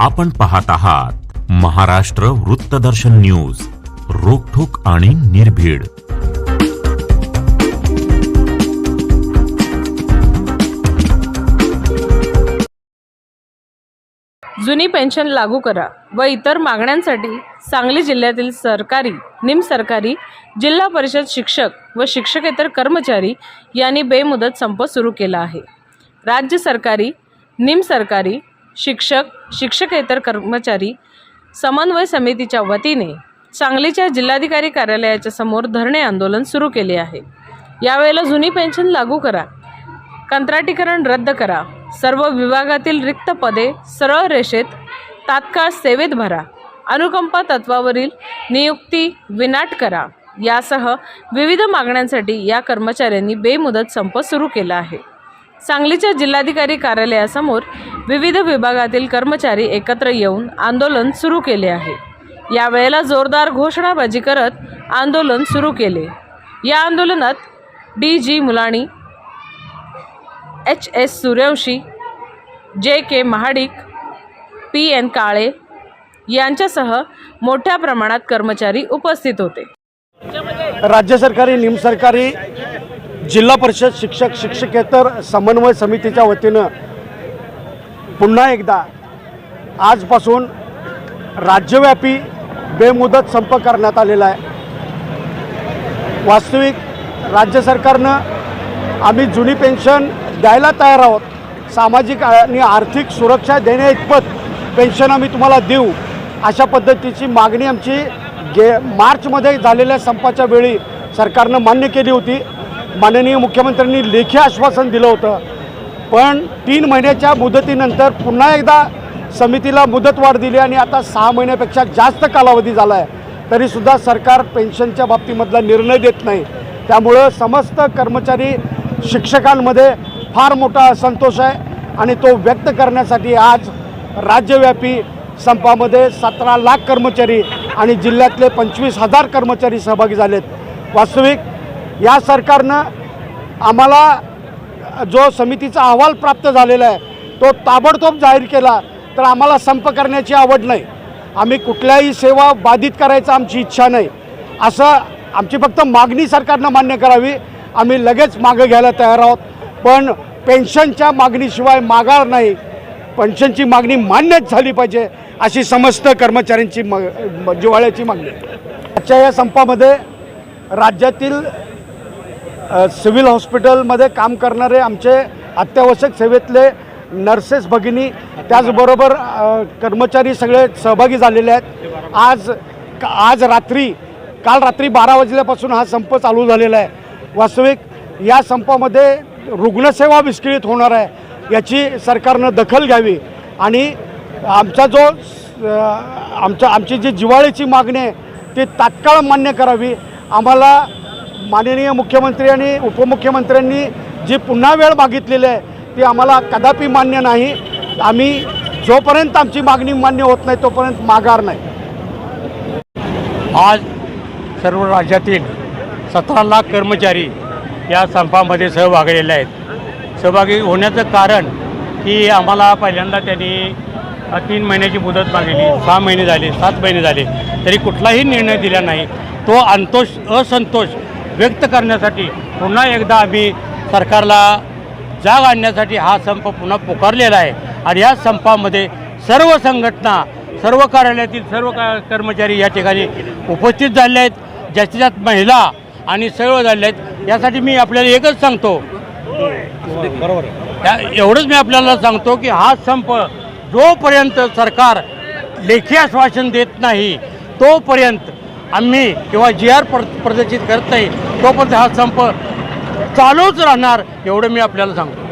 आपण पाहत आहात महाराष्ट्र वृत्तदर्शन न्यूज रोखोक आणि निर्भीड. जुनी पेन्शन लागू करा व इतर मागण्यांसाठी सांगली जिल्ह्यातील सरकारी निमसरकारी जिल्हा परिषद शिक्षक व शिक्षकेतर कर्मचारी यांनी बेमुदत संप सुरू केला आहे. राज्य सरकारी निमसरकारी शिक्षक शिक्षकेतर कर्मचारी समन्वय समितीच्या वतीने सांगलीच्या जिल्हाधिकारी कार्यालयाच्या समोर धरणे आंदोलन सुरू केले आहे. यावेळेला जुनी पेन्शन लागू करा कंत्राटीकरण रद्द करा सर्व विभागातील रिक्त पदे सरळ रेषेत तात्काळ सेवेत भरा अनुकंपा तत्वावरील नियुक्ती विनाट करा यासह विविध मागण्यांसाठी या कर्मचाऱ्यांनी बेमुदत संप सुरू केला आहे. सांगलीच्या जिल्हाधिकारी कार्यालयासमोर विविध विभागातील कर्मचारी एकत्र येऊन आंदोलन सुरू केले आहे. यावेळेला जोरदार घोषणाबाजी करत आंदोलन सुरू केले. या आंदोलनात D G Mulani H S Suryavanshi J K Mahadik P N Kale यांच्यासह मोठ्या प्रमाणात कर्मचारी उपस्थित होते. राज्य सरकारी निमसरकारी जिल्हा परिषद शिक्षक शिक्षकेतर समन्वय समितीच्या वतीनं पुन्हा एकदा आजपासून राज्यव्यापी बेमुदत संप करण्यात आलेला आहे. वास्तविक राज्य सरकारनं आम्ही जुनी पेन्शन द्यायला तयार आहोत. सामाजिक आणि आर्थिक सुरक्षा देण्या इतपत पेन्शन आम्ही तुम्हाला देऊ अशा पद्धतीची मागणी आमची गे मार्चमध्ये झालेल्या संपाच्या वेळी सरकारनं मान्य केली होती. माननीय मुख्यमंत्र्यांनी लेखी आश्वासन दिलं होतं. पण तीन महिन्याच्या मुदतीनंतर पुन्हा एकदा समितीला मुदतवाढ दिली आणि आता सहा महिन्यापेक्षा जास्त कालावधी झाला आहे तरीसुद्धा सरकार पेन्शनच्या बाबतीमधला निर्णय देत नाही. त्यामुळं समस्त कर्मचारी शिक्षकांमध्ये फार मोठा असंतोष आहे आणि तो व्यक्त करण्यासाठी आज राज्यव्यापी संपामध्ये सतरा लाख कर्मचारी आणि जिल्ह्यातले पंचवीस हजार कर्मचारी सहभागी झालेत. वास्तविक या सरकारनं आम्हाला जो समितीचा अहवाल प्राप्त झालेला आहे तो ताबडतोब जाहीर केला तर आम्हाला संप करण्याची आवड नाही. आम्ही कुठल्याही सेवा बाधित करायचा आमची इच्छा नाही. असं आमची फक्त मागणी सरकारनं मान्य करावी. आम्ही लगेच मागं घ्यायला तयार आहोत. पण पेन्शनच्या मागणीशिवाय माघार नाही. पेन्शनची मागणी मान्यच झाली पाहिजे अशी समस्त कर्मचाऱ्यांची म जिव्हाळ्याची मागणी आजच्या या संपामध्ये राज्यातील सिव्हिल हॉस्पिटलमध्ये काम करणारे आमचे अत्यावश्यक सेवेतले नर्सेस भगिनी त्याचबरोबर कर्मचारी सगळे सहभागी झालेले आहेत. आज का- आज रात्री काल रात्री बारा वाजल्यापासून हा संप चालू झालेला आहे. वास्तविक या संपामध्ये रुग्णसेवा विस्कळीत होणार आहे याची सरकारनं दखल घ्यावी आणि आमचा जो आमच्या आमची जी जिवाळीची मागणी आहे ती तात्काळ मान्य करावी. आम्हाला माननीय मुख्यमंत्री आणि उपमुख्यमंत्र्यांनी जी पुन्हा वेळ मागितलेली आहे ती आम्हाला कदापि मान्य नाही. आम्ही जोपर्यंत आमची मागणी मान्य होत नाही तोपर्यंत माघार नाही. आज सर्व राज्यातील सतरा लाख कर्मचारी या संपामध्ये सहभागलेले आहेत. सहभागी होण्याचं कारण की आम्हाला पहिल्यांदा त्यांनी तीन महिन्याची मुदत मागितली. सहा महिने झाले सात महिने झाले. तरी कुठलाही निर्णय दिला नाही. तो अंतोष असंतोष व्यक्त करण्यासाठी पुन्हा एकदा आम्ही सरकारला जाग आणण्यासाठी हा संप पुन्हा पुकारलेला आहे. आणि या संपामध्ये सर्व संघटना सर्व कार्यालयातील सर्व का कर्मचारी या ठिकाणी उपस्थित झाले आहेत. जास्तीत जास्त महिला आणि सर्व झाले आहेत. यासाठी मी आपल्याला एकच सांगतो. बरोबर एवढंच मी आपल्याला सांगतो की हा संप जोपर्यंत सरकार लेखी आश्वासन देत नाही तोपर्यंत आम्ही किंवा जी आर प्रदर्शित करत नाही तोपर्यंत हा संप चालूच राहणार एवढं मी आपल्याला सांगतो.